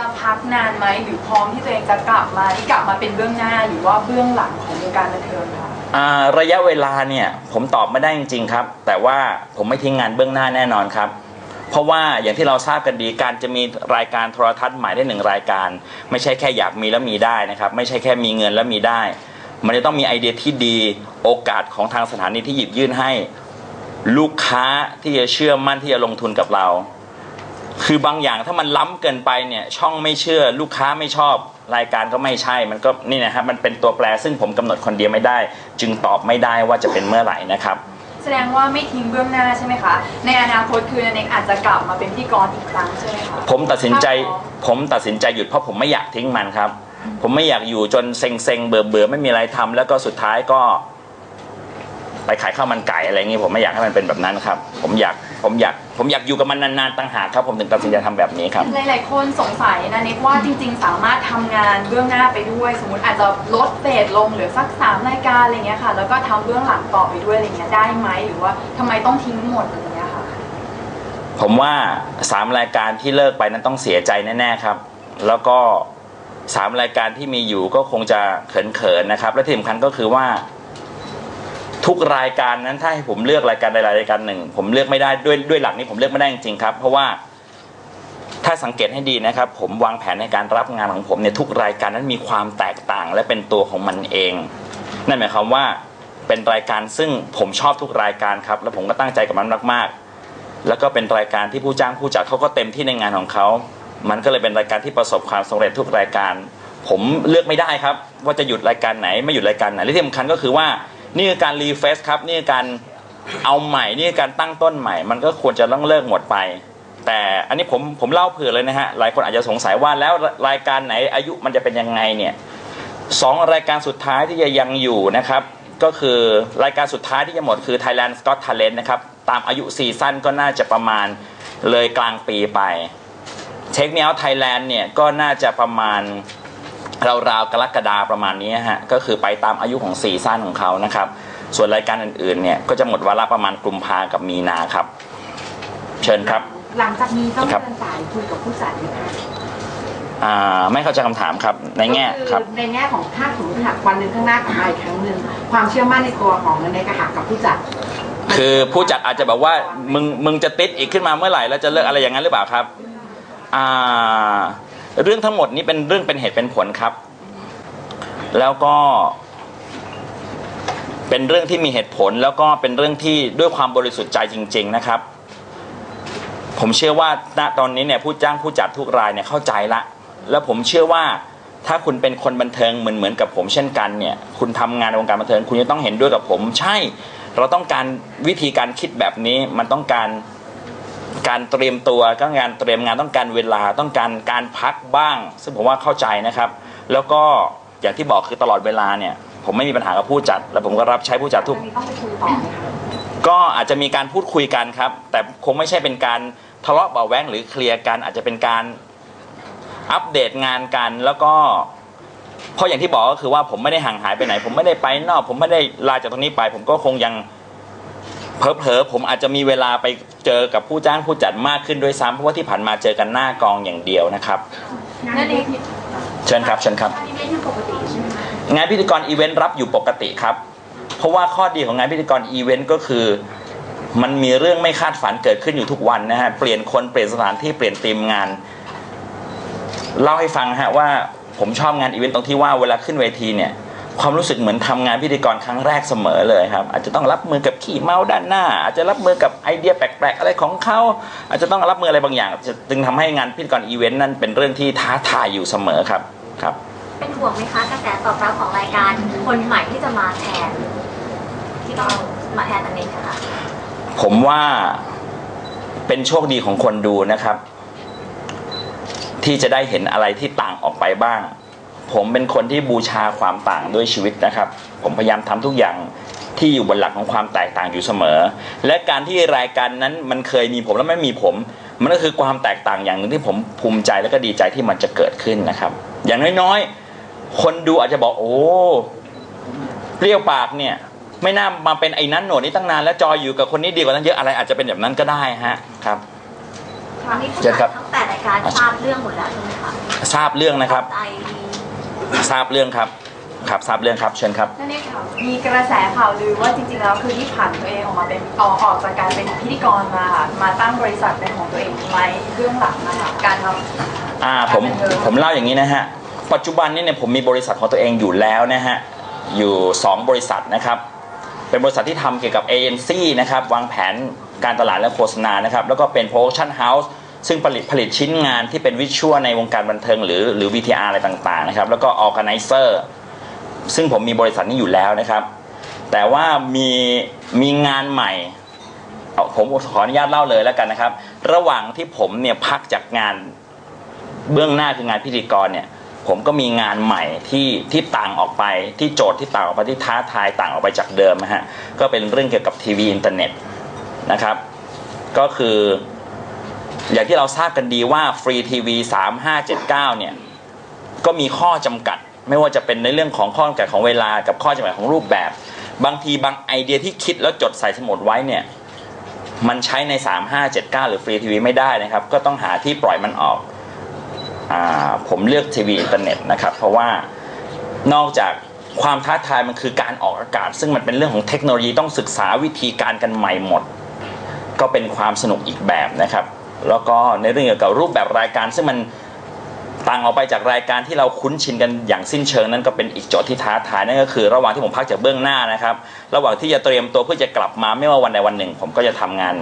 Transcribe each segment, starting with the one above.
จะพักนานไหมหรือพร้อมที่ตัวเองจะกลับมาที่กลับมาเป็นเบื้องหน้าหรือว่าเบื้องหลังของวงการบันเทิงคะอ่าระยะเวลาเนี่ยผมตอบไม่ได้จริงๆครับ แต่ว่าผมไม่ทิ้งงานเบื้องหน้าแน่นอนครับ เพราะว่าอย่างที่เราทราบกันดีการจะมีรายการโทรทัศน์ใหม่ได้หนึ่งรายการ ไม่ใช่แค่อยากมีแล้วมีได้นะครับไม่ใช่แค่มีเงินแล้วมีได้ มันจะต้องมีไอเดียที่ดีโอกาสของทางสถานีที่หยิบยื่นให้ ลูกค้าที่จะเชื่อมั่นที่จะลงทุนกับเรา คือบางอย่างถ้ามันล้ำเกินไปเนี่ยช่องไม่เชื่อลูกค้าไม่ชอบ รายการก็ไม่ใช่มันก็นี่นะครับมันเป็นตัวแปรซึ่งผมกำหนดคนเดียวไม่ได้ จึงตอบไม่ได้ว่าจะเป็นเมื่อไหร่นะครับ แสดงว่าไม่ทิ้งเบื้องหน้าใช่ไหมคะ ในอนาคตคือนันเองอาจจะกลับมาเป็นพธี่กรอีกครั้งใช่ไหมคะผมตัดสินใจถ้าพร้อมผมตัดสินใจหยุดเพราะผมไม่อยากทิ้งมันครับ ผมไม่อยากอยู่จนเซ็งเซ็งๆเบื่อเบื่อๆไม่มีอะไรทำแล้วก็สุดท้ายก็ ไปขายข้าวมันไก่อะไรอย่างงี้ผมไม่อยากให้มันเป็นแบบนั้นครับ ผมอยาก ผมอยากผมอยากอยู่กับมันนานๆต่างหากครับผมถึงตัดสินใจทำแบบนี้ครับ หลาย ๆ คนสงสัยนะเน็กว่าจริง ๆ สามารถทำงานเบื้องหน้าไปด้วย สมมติอาจจะลดเฟสลงเหลือสักสามรายการอะไรเงี้ยค่ะ แล้วก็ทำเบื้องหลังต่อไปด้วยอะไรเงี้ยได้ไหมหรือว่าทำไมต้องทิ้งหมดอะไรเงี้ยค่ะ ผมว่าสามรายการที่เลิกไปนั้นต้องเสียใจแน่ๆครับ แล้วก็สามรายการที่มีอยู่ก็คงจะเขินๆนะครับ และที่สำคัญก็คือว่า ทุกรายการนั้นถ้าให้ผมเลือกรายการใดรายการหนึ่ง ผมเลือกไม่ได้ด้วยด้วยหลักนี้ผมเลือกไม่ได้จริงๆครับ เพราะว่าถ้าสังเกตให้ดีนะครับ ผมวางแผนในการรับงานของผมเนี่ยทุกรายการนั้นมีความแตกต่างและเป็นตัวของมันเอง นั่นหมายความว่าเป็นรายการซึ่งผมชอบทุกรายการครับ และผมก็ตั้งใจกับมันมากๆ แล้วก็เป็นรายการที่ผู้จ้างผู้จัดเขาก็เต็มที่ในงานของเขา มันก็เลยเป็นรายการที่ประสบความสำเร็จทุกรายการ ผมเลือกไม่ได้ครับ ว่าจะหยุดรายการไหนไม่หยุดรายการไหนและที่สำคัญก็คือว่า นี่คือการรีเฟซครับนี่คือการเอาใหม่นี่คือการตั้งต้นใหม่ มันก็ควรจะต้องเลิกหมดไป แต่อันนี้ผมผมเล่าเผื่อเลยนะฮะหลายคนอาจจะสงสัยว่าแล้วรายการไหนอายุมันจะเป็นยังไงเนี่ยสองรายการสุดท้ายที่จะยังอยู่นะครับก็คือรายการสุดท้ายที่จะหมดคือ Thailand Got Talent นะครับตามอายุซีซั่นก็น่าจะประมาณเลยกลางปีไปเช็คเมีย t ไทยแลนด์เนี่ยก็น่าจะประมาณ ราวๆกรกฎาประมาณนี้ฮะก็คือไปตามอายุของซีซั่นของเขานะครับ ส่วนรายการอื่นๆเนี่ยก็จะหมดวาระประมาณกุมภากับมีนาครับ เชิญครับ หลังจากนี้ต้องครับเดินสายคุยกับผู้จัดไหมคะอ่าไม่เข้าใจคำถามครับ ในแง่ก็ครับในแง่ของถ้าสมมติหักวันหนึ่งข้างหน้ากลับมาอีกครั้งหนึ่งความเชื่อมั่นในตัวของนันเนกหักกับผู้จัดคือผู้จัดอาจจะแบบว่ามึงมึงจะติดอีกขึ้นมาเมื่อไหร่แล้วจะเลิกอะไรอย่างนั้นหรือเปล่าครับ อ่า เรื่องทั้งหมดนี้เป็นเรื่องเป็นเหตุเป็นผลครับ แล้วก็ เป็นเรื่องที่มีเหตุผล แล้วก็เป็นเรื่องที่ด้วยความบริสุทธิ์ใจจริง ๆ นะครับ ผมเชื่อว่าณตอนนี้เนี่ยผู้จ้างผู้จัดทุกรายเนี่ยเข้าใจละ แล้วผมเชื่อว่าถ้าคุณเป็นคนบันเทิงเหมือนเหมือนกับผมเช่นกันเนี่ย คุณทำงานในวงการบันเทิง คุณจะต้องเห็นด้วยกับผม ใช่ เราต้องการวิธีการคิดแบบนี้ มันต้องการ การเตรียมตัวก็งานเตรียมงานต้องการเวลาต้องการการพักบ้าง ซึ่งผมว่าเข้าใจนะครับ แล้วก็อย่างที่บอกคือตลอดเวลาเนี่ย ผมไม่มีปัญหากับผู้จัด และผมก็รับใช้ผู้จัดทุกอันนี้ต้องไปคุยต่อไหมคะก็อาจจะมีการพูดคุยกันครับ แต่คงไม่ใช่เป็นการทะเลาะเบาะแว้งหรือเคลียร์กันอาจจะเป็นการอัปเดตงานกันแล้วก็เพราะอย่างที่บอกก็คือว่าผมไม่ได้ห่างหายไปไหน ผมไม่ได้ไปนอก ผมไม่ได้ลาจากตรงนี้ไป ผมก็คงยัง เพอเพอๆผมอาจจะมีเวลาไปเจอกับผู้จ้างผู้จัดมากขึ้นด้วยซ้ำเพราะว่าที่ผ่านมาเจอกันหน้ากองอย่างเดียวนะครับนั่นเองเชิญครับเชิญครับอันนี้เป็นปกติใช่ไหมคะงานพิธีกรอีเวนต์รับอยู่ปกติครับ เพราะว่าข้อดีของงานพิธีกรอีเวนต์ก็คือ มันมีเรื่องไม่คาดฝันเกิดขึ้นอยู่ทุกวันนะฮะเปลี่ยนคนเปลี่ยนสถานที่เปลี่ยนทีมงาน เล่าให้ฟังฮะว่าผมชอบงานอีเวนต์ตรงที่ว่าเวลาขึ้นเวทีเนี่ย ความรู้สึกเหมือนทำงานพิธีกรครั้งแรกเสมอเลยครับ อาจจะต้องรับมือกับขี่เมาด้านหน้า อาจจะรับมือกับไอเดียแปลกๆอะไรของเขา อาจจะต้องรับมืออะไรบางอย่างจึงทำให้งานพิธีกรอีเวนต์นั้นเป็นเรื่องที่ท้าทายอยู่เสมอครับครับ เป็นห่วงไหมคะกระแสตอบรับของรายการคนใหม่ที่จะมาแทนที่ต้องมาแทนอันนี้ค่ะผมว่าเป็นโชคดีของคนดูนะครับ ที่จะได้เห็นอะไรที่ต่างออกไปบ้าง ผมเป็นคนที่บูชาความต่างด้วยชีวิตนะครับ ผมพยายามทำทุกอย่างที่อยู่บนหลักของความแตกต่างอยู่เสมอ และการที่รายการนั้นมันเคยมีผมแล้วไม่มีผม มันก็คือความแตกต่างอย่างหนึ่งที่ผมภูมิใจและก็ดีใจที่มันจะเกิดขึ้นนะครับ อย่างน้อยๆ คนดูอาจจะบอกโอ้เปรี้ยวปากเนี่ย ไม่น่ามาเป็นไอ้นั้นโหนดนี้ตั้งนานแล้วจอยอยู่กับคนนี้ดีกว่านั้นเยอะอะไรอาจจะเป็นแบบนั้นก็ได้ฮะครับคตอนนี้ผู้เชิญครัจับดทั้งแปดรายการทราบเรื่องหมดแล้วใช่ไหมคะทราบเรื่องนะครับใจ ทราบเรื่องครับครับทราบเรื่องครับเชิญครับนั่นเองค่ะมีกระแสข่าวลือว่าจริงๆแล้วคือที่ผ่านตัวเองออกมาเป็นออกออกจากการเป็นพิธีกรมาค่ะมาตั้งบริษัทเป็นของตัวเองไหมเรื่องหลังนะคะการทำอ่าผมผมเล่าอย่างนี้นะฮะปัจจุบันนี้เนี่ยผมมีบริษัทของตัวเองอยู่แล้วนะฮะอยู่ 2 บริษัทนะครับเป็นบริษัทที่ทำเกี่ยวกับเอเจนซี่นะครับวางแผนการตลาดและโฆษณานะครับแล้วก็เป็นโปรดักชั่นเฮาส์ ซึ่งผลิตผลิตชิ้นงานที่เป็นวิชวลในวงการบันเทิงหรือหรือ VTR อะไรต่างๆนะครับ แล้วก็ออ g a แก z e r ซึ่งผมมีบริษัทนี้อยู่แล้วนะครับ แต่ว่ามีมีงานใหม่ผมขออนุญาตเล่าเลยแล้วกันนะครับ ระหว่างที่ผมเนี่ยพักจากงานเบื้องหน้าคืองานพิธีกรเนี่ย ผมก็มีงานใหม่ที่ที่ต่างออกไปที่โจทย์ที่ต่างออกไปที่ท้าทายต่างออกไปจากเดิมนะฮะก็เป็นเรื่องเกี่ยวกับทีวีอินเทอร์เน็ตนะครับ ก็คือ อย่างที่เราทราบกันดีว่าฟรีทีวี3579เนี่ยก็มีข้อจำกัด ไม่ว่าจะเป็นในเรื่องของข้อจำกัดของเวลากับข้อจำกัดของรูปแบบ บางทีบางไอเดียที่คิดแล้วจดใส่สมุดไว้เนี่ยมันใช้ใน 3579 หรือฟรีทีวีไม่ได้นะครับ ก็ต้องหาที่ปล่อยมันออกอผมเลือกทีวีอินเทอร์เน็ตนะครับ เพราะว่านอกจากความท้าทายมันคือการออกอากาศ ซึ่งมันเป็นเรื่องของเทคโนโลยีต้องศึกษาวิธีการกันใหม่หมด ก็เป็นความสนุกอีกแบบนะครับ แล้วก็ในเรื่องเกี่ยวกับรูปแบบรายการ ซึ่งมันต่างออกไปจากรายการที่เราคุ้นชินกันอย่างสิ้นเชิงนั่นก็เป็นอีกโจทย์ที่ท้าทายนั่นก็คือ ระหว่างที่ผมพักจากเบื้องหน้านะครับ ระหว่างที่จะเตรียมตัวเพื่อจะกลับมาไม่ว่าวันใดวันหนึ่ง ผมก็จะทำงาน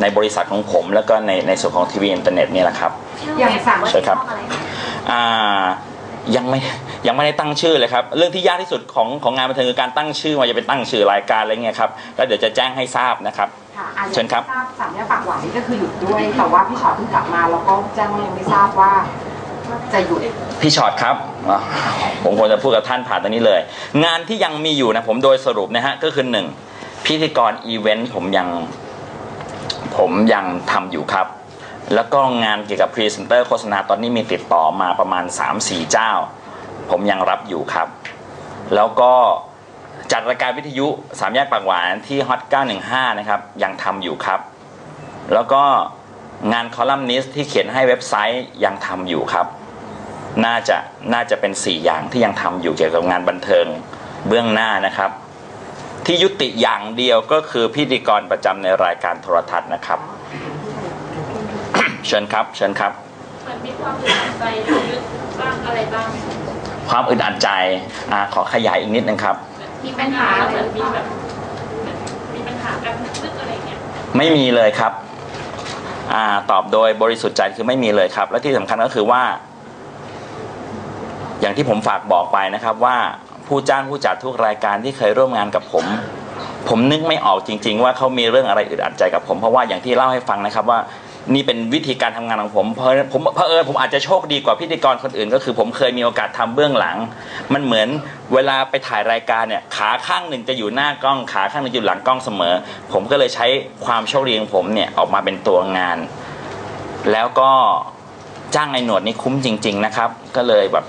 ในบริษัทของผม แล้วก็ในในส่วนของทีวีอินเทอร์เน็ตนี่แหละครับอย่างสั่งว่าใช่ครับช่องอะไรคะอ่ายังไม่ ยังไม่ได้ตั้งชื่อเลยครับเรื่องที่ยากที่สุดของของงานบันเทิงคือการตั้งชื่อว่าจะเป็นตั้งชื่อรายการอะไรเงี้ยครับแล้วเดี๋ยวจะแจ้งให้ทราบนะครับค่ะอะเชิญครับ ทราบสามแยกปากหวานนี่ก็คือหยุดด้วย แต่ว่าพี่ชอตเพิ่งกลับมาแล้วก็แจ้งว่ายังไม่ทราบว่าจะหยุดพี่ช็อตครับอะผมควรจะพูดกับท่านผ่านตรงนี้เลย งานที่ยังมีอยู่นะผมโดยสรุปนะฮะก็คือหนึ่งพิธีกรอีเวนต์ผมยังผมยังทำอยู่ครับ แล้วก็งานเกี่ยวกับพรีเซนเตอร์โฆษณาตอนนี้มีติดต่อมาประมาณ 3-4 เจ้า ผมยังรับอยู่ครับ แล้วก็จัดรายการวิทยุสามแยกปากหวานที่ฮอต915 นะครับ ยังทำอยู่ครับ แล้วก็งานคอลัมนิสต์ที่เขียนให้เว็บไซต์ยังทำอยู่ครับ น่าจะน่าจะเป็น 4 อย่างที่ยังทำอยู่เกี่ยวกับงานบันเทิงเบื้องหน้านะครับ ที่ยุติอย่างเดียวก็คือพิธีกรประจำในรายการโทรทัศน์นะครับ เชิญครับ เชิญครับมันมีความอึดอัดใจหรือยึดบ้างอะไรบ้าง คะความอึดอัดใจอาขอขยายอีกนิดนึงครับ มีปัญหาเหมือนมีแบบเหมือนมีปัญหากันลึกๆอะไรเงี้ยไม่มีเลยครับอาตอบโดยบริสุทธิ์ใจคือไม่มีเลยครับ และที่สำคัญก็คือว่า อย่างที่ผมฝากบอกไปนะครับ ว่าผู้จ้างผู้จัดทุกรายการที่เคยร่วมงานกับผม ผมนึกไม่ออกจริง ๆ ว่าเขามีเรื่องอะไรอึดอัดใจกับผมเพราะว่าอย่างที่เล่าให้ฟังนะครับว่า นี่เป็นวิธีการทำงานของผมเพราะผมเพอเออผมอาจจะโชคดีกว่าพิธีกรคนอื่น ก็คือผมเคยมีโอกาสทำเบื้องหลัง มันเหมือนเวลาไปถ่ายรายการเนี่ยขาข้างหนึ่งจะอยู่หน้ากล้องขาข้างหนึ่งอยู่หลังกล้องเสมอ ผมก็เลยใช้ความโชคดีของผมเนี่ยออกมาเป็นตัวงาน แล้วก็จ้างไอ้หนวดนี่คุ้มจริง ๆนะครับ ก็เลยแบบ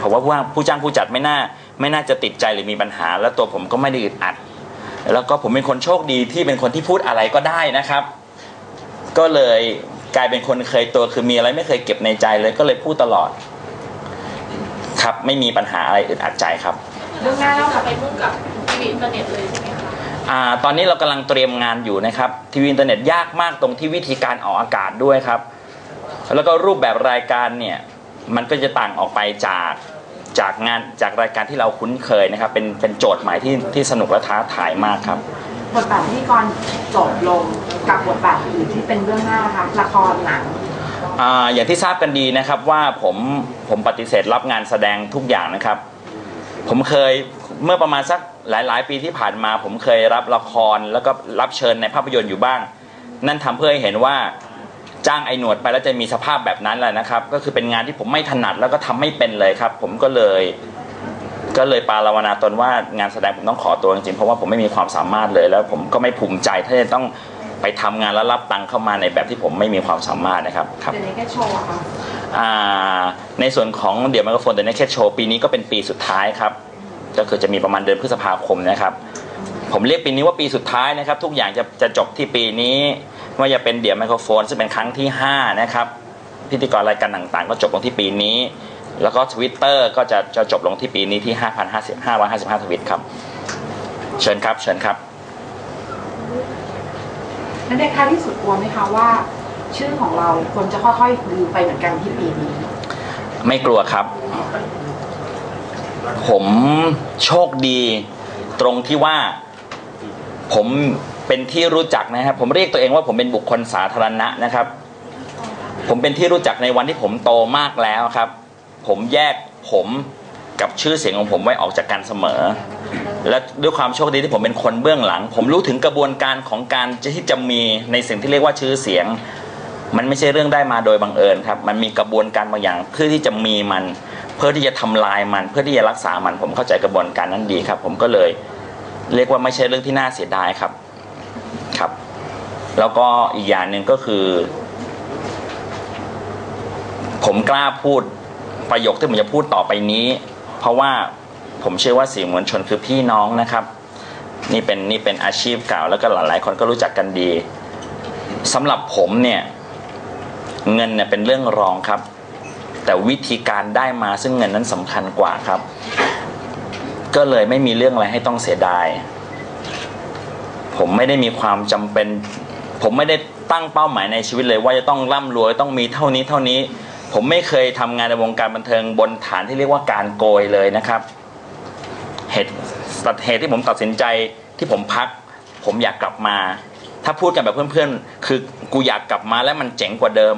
ผมว่าผู้ผู้จ้างผู้จัดไม่น่า ไม่น่าจะติดใจหรือมีปัญหา แล้วตัวผมก็ไม่ได้อึดอัด แล้วก็ผมเป็นคนโชคดีที่เป็นคนที่พูดอะไรก็ได้นะครับ ก็เลยกลายเป็นคนเคยตัวคือมีอะไรไม่เคยเก็บในใจเลยก็เลยพูดตลอด ครับไม่มีปัญหาอะไรอึดอัดใจครับเรื่องหน้าเล่าจะกับไปมุ่งกับทีวีอินเทอร์เน็ตเลยใช่ไหมคะอ่าตอนนี้เรากำลังเตรียมงานอยู่นะครับทีวีอินเทอร์เน็ตยากมากตรงที่วิธีการออกอากาศด้วยครับ แล้วก็รูปแบบรายการเนี่ยมันก็จะต่างออกไปจากจากงานจากรายการที่เราคุ้นเคยนะครับ เป็นเป็นโจทย์ใหม่ที่ที่สนุกและท้าทายมากครับ บทบาทพิธีกรจบลงกับบทบาทอื่นที่เป็นเบื้องหน้านะคะละครหนัง อ่าอย่างที่ทราบกันดีนะครับว่าผมผมปฏิเสธรับงานแสดงทุกอย่างนะครับ ผมเคยเมื่อประมาณสักหลาย ๆ ปีที่ผ่านมา ผมเคยรับละครแล้วก็รับเชิญในภาพยนตร์อยู่บ้าง นั่นทำเพื่อให้เห็นว่าจ้างไอ้หนวดไปแล้วจะมีสภาพแบบนั้นแหละนะครับ ก็คือเป็นงานที่ผมไม่ถนัดแล้วก็ทำไม่เป็นเลยครับ ผมก็เลย ก็เลยปาลาวนาตนว่างานแสดงผมต้องขอตัวจริงๆเพราะว่าผมไม่มีความสามารถเลย แล้วผมก็ไม่ภูมิใจถ้าจะต้องไปทำงานแล้วรับตังค์เข้ามาในแบบที่ผมไม่มีความสามารถนะครับครับเดี๋ยวนี้แค่โชว์อะค่ะอ่าในส่วนของเดี๋ยวไมโครโฟนเดนเนคโชว์ปีนี้ก็เป็นปีสุดท้ายครับก็คือจะมีประมาณเดือนพฤษภาคมนะครับ ผมเรียกปีนี้ว่าปีสุดท้ายนะครับ ทุกอย่างจะจะจบที่ปีนี้ไม่ว่าจะเป็นเดี่ยวไมโครโฟนซึ่งเป็นครั้งที่5นะครับพิธีกรรายการต่างๆ ก็จบลงที่ปีนี้ แล้วก็ Twitter ก็จะจะจบลงที่ปีนี้ที่ 5,550 555ทวิตครับ เชิญครับ เชิญครับนั่นในท้ายที่สุดกลัวไหมคะว่า ชื่อของเราคนจะค่อยๆลืมไปเหมือนกันที่ปีนี้ ไม่กลัวครับ ผมโชคดีตรงที่ว่าผมเป็นที่รู้จักนะครับ ผมเรียกตัวเองว่าผมเป็นบุคคลสาธารณะนะครับ ผมเป็นที่รู้จักในวันที่ผมโตมากแล้วครับ ผมแยกผมกับชื่อเสียงของผมไว้ออกจากกันเสมอ และด้วยความโชคดีที่ผมเป็นคนเบื้องหลัง ผมรู้ถึงกระบวนการของการที่จะมีในสิ่งที่เรียกว่าชื่อเสียง มันไม่ใช่เรื่องได้มาโดยบังเอิญครับ มันมีกระบวนการบางอย่างเพื่อที่จะมีมัน เพื่อที่จะทำลายมัน เพื่อที่จะรักษามัน ผมเข้าใจกระบวนการนั้นดีครับ ผมก็เลย เรียกว่าไม่ใช่เรื่องที่น่าเสียดายครับ ครับ แล้วก็อีกอย่างหนึ่งก็คือ ผมกล้าพูด ประโยคที่ผมจะพูดต่อไปนี้ เพราะว่าผมเชื่อว่าสื่อมวลชนคือพี่น้องนะครับ นี่เป็นนี่เป็นอาชีพเก่าแล้วก็หลายๆ คนก็รู้จักกันดีสำหรับผมเนี่ยเงินเนี่ยเป็นเรื่องรองครับ แต่วิธีการได้มาซึ่งเงินนั้นสำคัญกว่าครับ ก็เลยไม่มีเรื่องอะไรให้ต้องเสียดาย ผมไม่ได้มีความจำเป็น ผมไม่ได้ตั้งเป้าหมายในชีวิตเลยว่าจะต้องร่ำรวยต้องมีเท่านี้เท่านี้ ผมไม่เคยทำงานในวงการบันเทิงบนฐานที่เรียกว่าการโกยเลยนะครับ เหตุเหตุที่ผมตัดสินใจที่ผมพัก ผมอยากกลับมา ถ้าพูดกันแบบเพื่อนๆ คือกูอยากกลับมาแล้วมันเจ๋งกว่าเดิม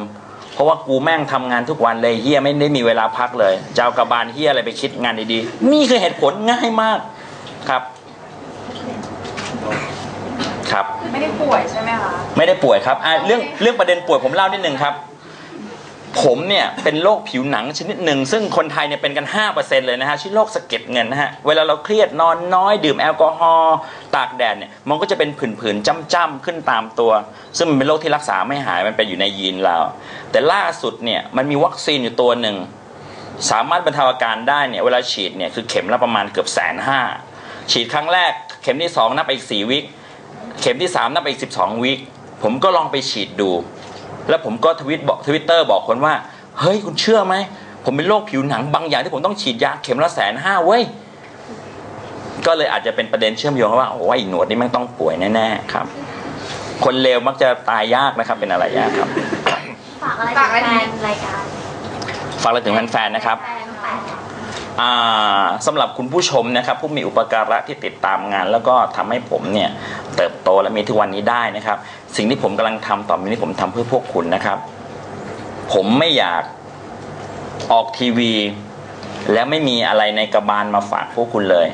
เพราะว่ากูแม่งทำงานทุกวันเลยเฮียไม่ได้มีเวลาพักเลยจะเอากระบาลเฮียอะไรไปคิดงานดีๆ นี่คือเหตุผลง่ายมากครับครับ ไม่ได้ป่วยใช่ไหมคะไม่ได้ป่วยครับอะเรื่องเรื่องประเด็นป่วยผมเล่านิดนึงครับ ผมเนี่ยเป็นโรคผิวหนังชนิดหนึ่ง ซึ่งคนไทยเนี่ยเป็นกัน 5%เลยนะฮะชื่อโรคสะเก็ดเงินนะฮะ เวลาเราเครียดนอนน้อย ดื่มแอลกอฮอล์ตากแดดเนี่ยมันก็จะเป็นผื่นๆจ้ำๆขึ้นตามตัว ซึ่งมันเป็นโรคที่รักษาไม่หายมันเป็นอยู่ในยีนเรา แต่ล่าสุดเนี่ยมันมีวัคซีนอยู่ตัวหนึ่ง สามารถบรรเทาอาการได้เนี่ยเวลาฉีดเนี่ยคือเข็มละประมาณเกือบแสนห้าฉีดครั้งแรก เข็มที่สองนับไปอีกสี่วิคเข็มที่สามนับไปอีกสิบสองวีคผมก็ลองไปฉีดดู แล้วผมก็ทวิตบอกทวิตเตอร์บอกคนว่า เฮ้ยคุณเชื่อไหม ผมเป็นโรคผิวหนังบางอย่างที่ผมต้องฉีดยาเข็มละแสนห้าเว้ย ก็เลยอาจจะเป็นประเด็นเชื่อมโยงว่าโอ้ยไอ้หนวดนี่แม่งต้องป่วยแน่ๆครับ คนเลวมักจะตายยากนะครับ เป็นอะไรยากครับ ฝากอะไรฝากอะไรถึงถึแฟงนรายการ ฝากอะไรถึงแฟนๆนะครับแฟนแฟนอ่า สำหรับคุณผู้ชมนะครับ ผู้มีอุปการะที่ติดตามงาน แล้วก็ทำให้ผมเนี่ยเติบโตและมีทุกวันนี้ได้นะครับ สิ่งที่ผมกำลังทำต่อไปนี้ผมทำเพื่อพวกคุณนะครับ ผมไม่อยากออกทีวี แล้วไม่มีอะไรในกระบาลมาฝากพวกคุณเลย